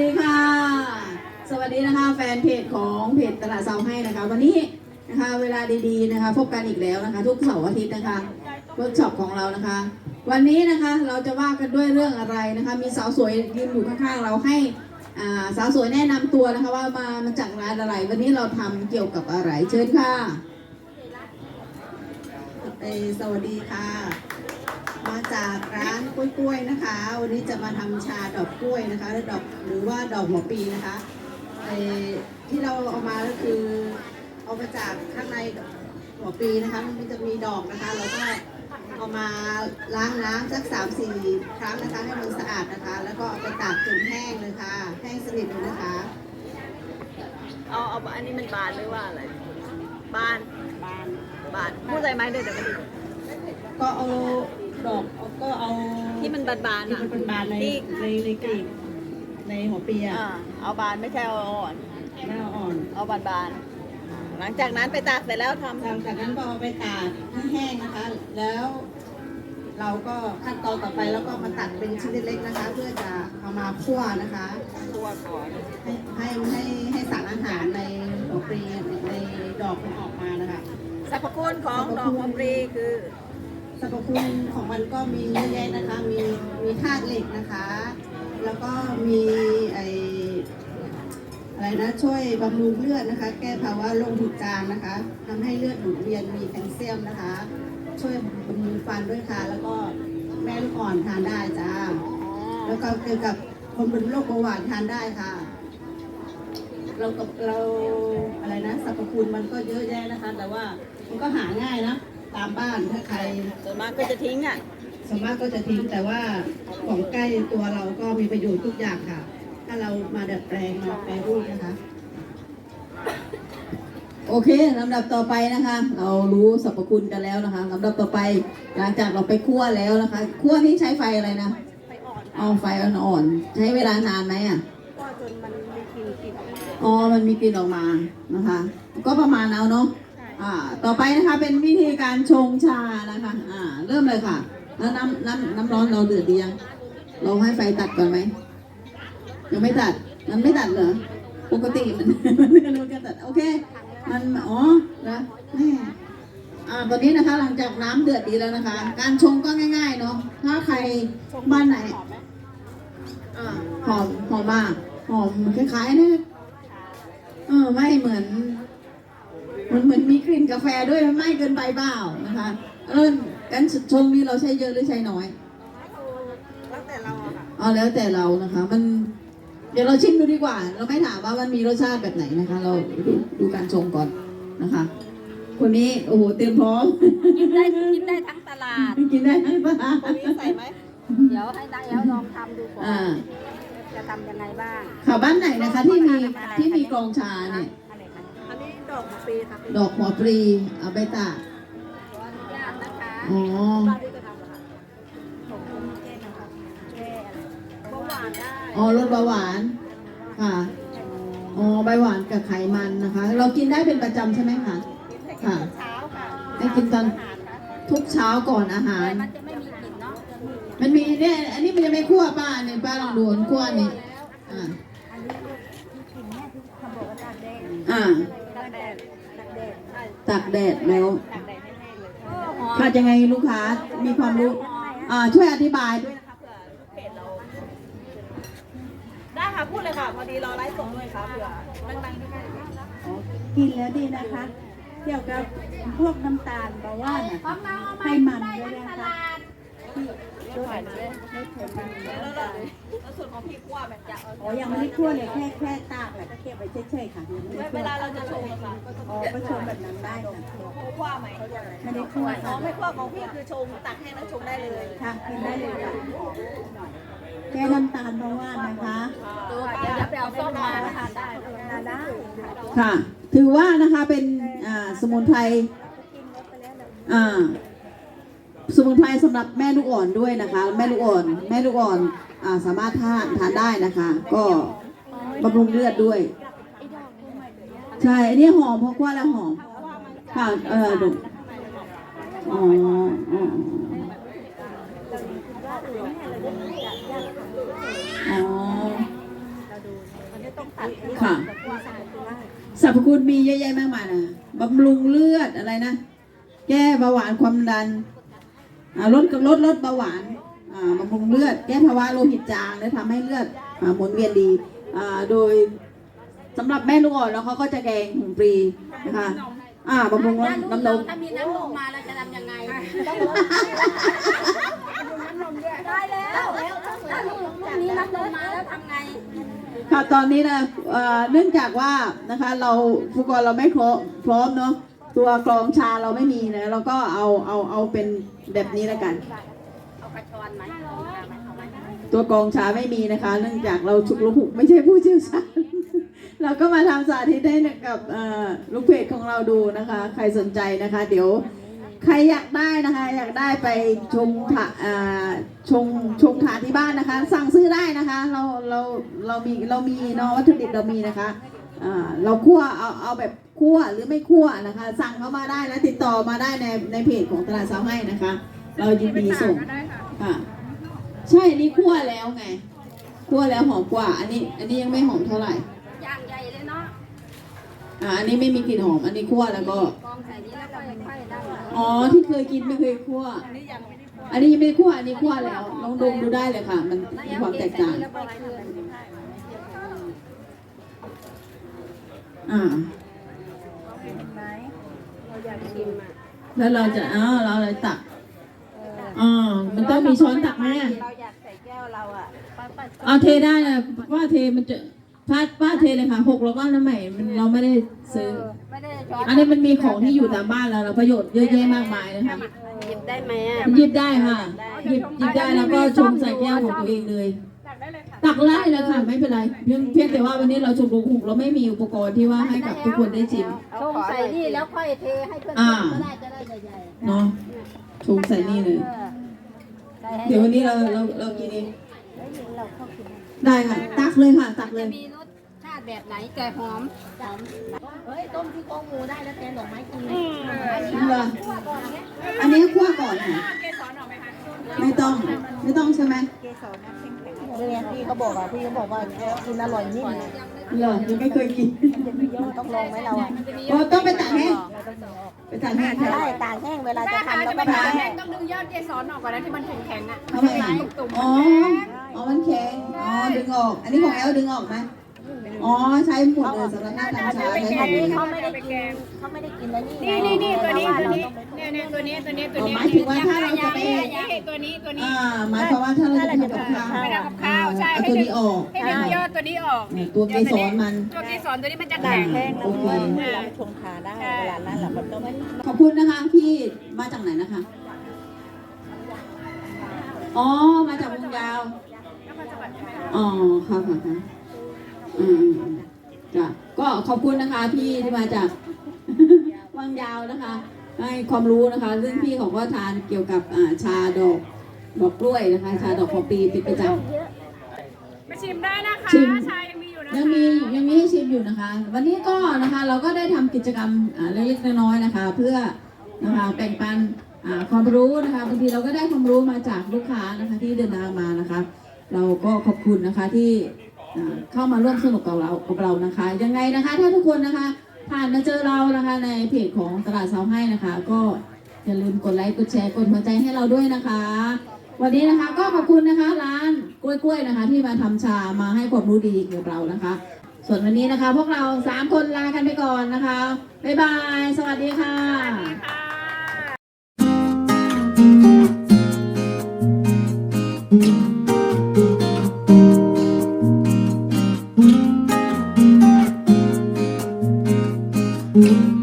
ดีค่ะ สวัสดีนะคะแฟนเพจของเพจตลาดเซาให้นะคะ วันนี้นะคะเวลาดีๆนะคะ พบกันอีกแล้วนะคะ ทุกเสาร์อาทิตย์นะคะเวิร์กช็อปของเรานะคะ วันนี้นะคะเราจะว่ากันด้วยเรื่องอะไรนะคะ มีสาวสวยยืนอยู่ข้างๆเราให้สาวสวยแนะนำตัวนะคะว่ามามาจากร้านอะไร วันนี้เราทำเกี่ยวกับอะไรเชิญค่ะสวัสดีค่ะ จากร้านกล้วยๆนะคะ วันนี้จะมาทำชาดอกกล้วยนะคะหรือดอกหรือว่าดอกหัวปีนะคะเอ่อที่เราเอามาก็คือเอามาจากข้างในหัวปีนะคะ มันจะมีดอกนะคะ เราก็เอามาล้างน้ำสักสามสี่ครั้งนะคะให้มันสะอาดนะคะ แล้วก็เอาไปตากจนแห้งเลยค่ะแห้งสนิทเลยนะคะเอาเอาอันนี้มันบานหรือว่าอะไรบานบานบานพูดอะไรไหมเดี๋ยวเดี๋ยวมันก็เอา ดอกก็เอาที่มันบานบานที่อะ มันเป็นบานในที่ ในในกลีบในหัวปีอะอ่าเอาบานไม่ใช่เอาอ่อน หน้าอ่อนเอาบานบานหลังจากนั้นไปตากเสร็จแล้วทำหลังจากนั้นก็เอาไปตากให้แห้งนะคะ แล้ว เราก็ขั้นตอนต่อไปแล้วก็มาตัดเป็นชิ้นเล็กๆนะคะ เพื่อจะเอามาคั่วนะคะตัวก่อนให้ให้ให้ให้สารอาหารในหัวปลีในดอกมันออกมานะคะ สรรพคุณของดอกหัวปลีคือ สรรพคุณของมันก็มีเยอะแยะนะคะ มีมีธาตุเหล็กนะคะ แล้วก็มีไออะไรนะ ช่วยบำรุงเลือดนะคะ แก้ภาวะโรคหูจางนะคะทำให้เลือดหมุนเวียนมีแคลเซียมนะคะ ช่วยบำรุงฟันด้วยค่ะ แล้วก็แม่ลูกอ่อนทานได้จ้า แล้วก็เกี่ยวกับคนเป็นโรคเบาหวานทานได้ค่ะเรากับเราอะไรนะสรรพคุณมันก็เยอะแยะนะคะ แต่ว่ามันก็หาง่ายนะ ตามบ้านถ้าใครส่วนมากก็จะทิ้งอะส่วนมากก็จะทิ้งแต่ว่าของใกล้ตัวเราก็มีประโยชน์ทุกอย่างค่ะ ถ้าเรามาดัดแปลงมาแปรรูปนะคะ โอเคลำดับต่อไปนะคะ เรารู้สรรพคุณกันแล้วนะคะลำดับต่อไปหลังจากเราไปคั่วแล้วนะคะคั่วนี่ใช้ไฟอะไรนะไปอ่อนเอาไฟอ่อนๆใช้เวลานานไหมอะก็จนมันมีกลิ่นกลิ่นออกมาอ๋อมันมีกลิ่นออกมานะคะ ก็ประมาณเอาเนาะ อ่าต่อไปนะคะเป็นวิธีการชงชานะคะอ่าเริ่มเลยค่ะแล้วน้ำน้ำน้ำร้อนเราเดือดดียังเราให้ไฟตัดก่อนไหมยังไม่ตัดมันไม่ตัดเหรอปกติมันมันมันก็ตัดโอเค มันอ๋อนะแม่อ่าตอนนี้นะคะหลังจากน้ำเดือดดีแล้วนะคะ การชงก็ง่ายๆเนาะถ้าใครบ้านไหนหอมหอมมากหอมคล้ายๆนะเออไม่เหมือน กลิ่นกาแฟด้วยมันไม่เกินไปเปล่านะคะเออกันชงนี้เราใช้เยอะหรือใช้น้อยแล้วแต่เราอะค่ะเอาแล้วแต่เรานะคะ มันเดี๋ยวเราชิมดูดีกว่า เราไม่ถามว่ามันมีรสชาติแบบไหนนะคะ เราดูดูการชงก่อนนะคะ คนนี้โอ้โหเตรียมพร้อมกินได้กินได้ทั้งตลาดกินได้ทั้งบ้านคนนี้ใส่ไหมเดี๋ยวให้นายแล้วลองทำดูก่อนอ่าจะทำยังไงบ้างข่าวบ้านไหนนะคะที่มีที่มีกรองชาเนี่ย ดอกหัวปลีค่ะดอกหัวปรีเอาไปตากขออนุญาตนะคะอ๋อบ้านที่จะทำเหรอคะผมแก้นะครับแก้อะไรเบาหวานได้อ๋อลดเบาหวานค่ะอ๋อใบหวานกับไขมันนะคะ เรากินได้เป็นประจำใช่ไหมคะค่ะเช้าค่ะให้กินตอนทุกเช้าก่อนอาหาร มันจะไม่มีกลิ่นเนาะมันมีเนี่ยอันนี้มันจะไม่คั่วป้าเนี่ยป้าลองดูมันคั่วนี่อ่าอันนี้ที่กลิ่นเนี่ยที่เขาบอกว่าตากแดดอ่าตาก แดดตากแดดตากแดดแล้วตากแดดให้แห้งเลยโอ้หอมค่ะยังไงลูกค้ามีความรู้อ่าช่วยอธิบายด้วยนะคะเผื่อเพจเราได้ค่ะพูดเลยค่ะพอดีเราไลฟ์สดด้วยค่ะเผื่อดังๆด้วยกันกินแล้วดีนะคะ เกี่ยวกับพวกน้ำตาลเบาหวานอะให้มันด้วยนะคะ ที่ลดลดผลมันแล้วน้ำเราตาลแล้วส่วนของพี่คั่วแบบจะอ๋อยังไม่ได้คั่วเลยแค่แค่ตากแหละก็เก็บไว้เฉยๆค่ะยังไม่ได้เวคั่วลาเราจะชงอะค่ะก็จะอ๋อก็ชงแบบนั้นได้ค่ะคั่วไหมไม่ได้คั่วอ๋อค่ะไม่คั่วของพี่คือชงตักแห้งแล้วชงได้เลยค่ะกินได้เลยค่ะแค่น้ำตาลเบาหวานนะคะดูเดี๋ยวไปเอาส้มมานะคะได้ได้ค่ะ ถือว่านะคะเป็นอ่าสมุนไพรอ่า สมุนไพรสำหรับแม่ลูกอ่อนด้วยนะคะ แม่ลูกอ่อนแม่ลูกอ่อนอาสามารถทานทานได้นะคะ ก็บำรุงเลือดด้วย ใช่อันนี้หอมเพราะว่าแล้วหอมค่ะเออดูอ๋ออ๋ออ๋อค่ะสรรพคุณมีเยอะแยะมากมายนะบำรุงเลือดอะไรนะ แก้เบาหวานความดัน ลดลดลดเบาหวานอ่าบำรุงเลือด แก้ภาวะโลหิตจางและทำให้เลือดอ่าหมุนเวียนดีอ่าโดยสำหรับแม่ลูกอ่อนแล้วเขาก็จะแกงหุงปรีนะคะอ่าบำรุงน้ำนมถ้ามีน้ำนมมาเราจะทำยังไงต้องลดได้แล้วถ้าลูกมีน้ำนมมาแล้วทำไงค่ะตอนนี้นะเอ่อเนื่องจากว่านะคะเราฟุกรเราไม่ครบพร้อมเนาะ ตัวกรองชาเราไม่มีนะเราก็เอาเอาเอาเป็นแบบนี้แล้วกัน เอากระชอนไหมตัวกรองชาไม่มีนะคะ เนื่องจากเราชุกลูกหูไม่ใช่ผู้เชี่ยวชาญเราก็มาทำสาธิตให้กับลูกเพจของเราดูนะคะ ใครสนใจนะคะ เดี๋ยวใครอยากได้นะคะ อยากได้ไปชงถาอ่าชงชงทาที่บ้านนะคะ สั่งซื้อได้นะคะ เราเราเรามีเรามีเนาะวัตถุดิบเรามีนะคะอ่าเราคั่วเอาเอาแบบ คั่วหรือไม่คั่วนะคะ สั่งเข้ามาได้แล้วติดต่อมาได้ในในเพจของตลาดสาวให้นะคะ เรายินดีส่งค่ะ ใช่นี่คั่วแล้วไงคั่วแล้วหอมกว่า อันนี้ อันนี้ยังไม่หอมเท่าไหร่ย่างใหญ่เลยเนาะอ่าอันนี้ไม่มีกลิ่นหอม อันนี้คั่วแล้วก็กองใส่นี้แล้วก็ค่อยๆได้อ๋อที่เคยกินไม่เคยคั่ว อันนี้ยังไม่ได้คั่วอันนี้คั่วแล้วลองดมดูได้เลยค่ะ มันมีความแตกต่างแล้ วก็คืนอ่าแล้วเราจะอ๋อเราเลยตักอ๋อมันต้องมีช้อนตักไหมอะเราอยากใส่แก้วเราอะป้าป้าเอาเทได้นะว่าเทมันจะป้าป้าเทเลยค่ะหกแล้วก็น้ำใหม่มันเราไม่ได้ซื้อ ไม่ได้ช้อนอันนี้มันมีของที่อยู่ตามบ้านเราเราประโยชน์เยอะแยะมากมายนะคะหยิบได้ไหมอะหยิบได้ค่ะหยิบหยิบได้แล้วก็ชงใส่แก้วของตัวเองเลย ตักได้เลยค่ะไม่เป็นไรเพียงเพียงแต่ว่าวันนี้เราชมรมหุกเราไม่มีอุปกรณ์ที่ว่าให้กับทุกคนได้ชิมชงใส่นี่แล้วค่อยเทให้เพื่อนอ่าๆก็ได้จะได้ใหญ่ๆเนาะชงใส่นี่เลยใส่ให้เดี๋ยววันนี้เราเราเรากินเองเราเข้ากินได้ค่ะ ตักเลยค่ะ ตักเลจะยมีรสชาติแบบไหนแต่หอมหอมเฮ้ยต้มที่โครงหมูได้แล้วแทนดอกไม้กินเลยอันนี้นี่เหรอคั่วก่อนเนี่ยอันนี้คั่วก่อนค่ะ ไม่ต้อง ไม่ต้องใช่ไหมเนี่ยพี่เขาบอกอะพี่เขาบอกว่ากินอร่อยนิ่มเหรอยังไม่เคยกินต้องลองไหมเราอะก็ต้องไปตักแห้งไปตักแห้งค่ะใช่ตากแห้งเวลาจะทำแล้วก็ตากแห้งต้องดึงยอดเกสรออกก่อนนะที่มันแข็งๆอะทำไมอะอ๋ออ๋อมันแข็งอ๋อดึงออก อันนี้ของแอลดึงออกไหม อ๋อใช้หมดเลยสำหรับหน้าทำชาใช้หมอัดนเลนี้ยเขาไม่ได้กินเขาไม่ได้กินแล้วนี่นี่นี่นี่ตัวนี้ตัวนี้เเนี่ยเนี่ยตัวนี้ตัวนี้ตัวอ๋อนี้หมายถึงว่าถ้าเราจะไปตัวนี้ตัวนี้อ่าหมายความว่าถ้าเราจะทำกับข้าวไปทำกับข้าวใช่เอาตัวนี้ออกให้ดึงยอดตัวนี้ออกเนี่ยตัวเกสรมันตัวเกสรตัวนี้มันจะตาแข็กงแห้งโอเคเวลาชงชาได้เวลานั้นแหละมันต้องขอบคุณนะคะพี่มาจากไหนนะคะอ๋อมาจากวงยาวอ๋อค่ะค่ะค่ะ อืมจ้ะก็ขอบคุณนะคะพี่ที่มาจากวังยาวนะคะให้ความรู้นะคะ ซึ่งพี่เขาก็ทานเกี่ยวกับอ่าชาดอกดอกกล้วยนะคะ ชาดอกพอปีเป็นประจำมาชิมได้นะคะชิมชายังมีอยู่นะยังมียังมีให้ชิมอยู่นะคะ วันนี้ก็นะคะเราก็ได้ทำกิจกรรมอ่าเล็กๆน้อยๆนะคะ เพื่อนะคะแบ่งปันอ่าความรู้นะคะบางทีเราก็ได้ความรู้มาจากลูกค้านะคะที่เดินทางมานะคะ เราก็ขอบคุณนะคะที่ เข้ามาร่วมสนุกกับเรากับเรานะคะ ยังไงนะคะ ถ้าทุกคนนะคะ ผ่านมาเจอเรานะคะ ในเพจของตลาดเซาให้นะคะ ก็อย่าลืมกดไลค์กดแชร์กดหัวใจให้เราด้วยนะคะ วันนี้นะคะก็ขอบคุณนะคะ ร้านกล้วยๆนะคะ ที่มาทำชามาให้ความรู้ดีๆกับเรานะคะ ส่วนวันนี้นะคะ พวกเราสามคนลากันไปก่อนนะคะบ๊ายบาย สวัสดีค่ะค่ะ Mm-hmm.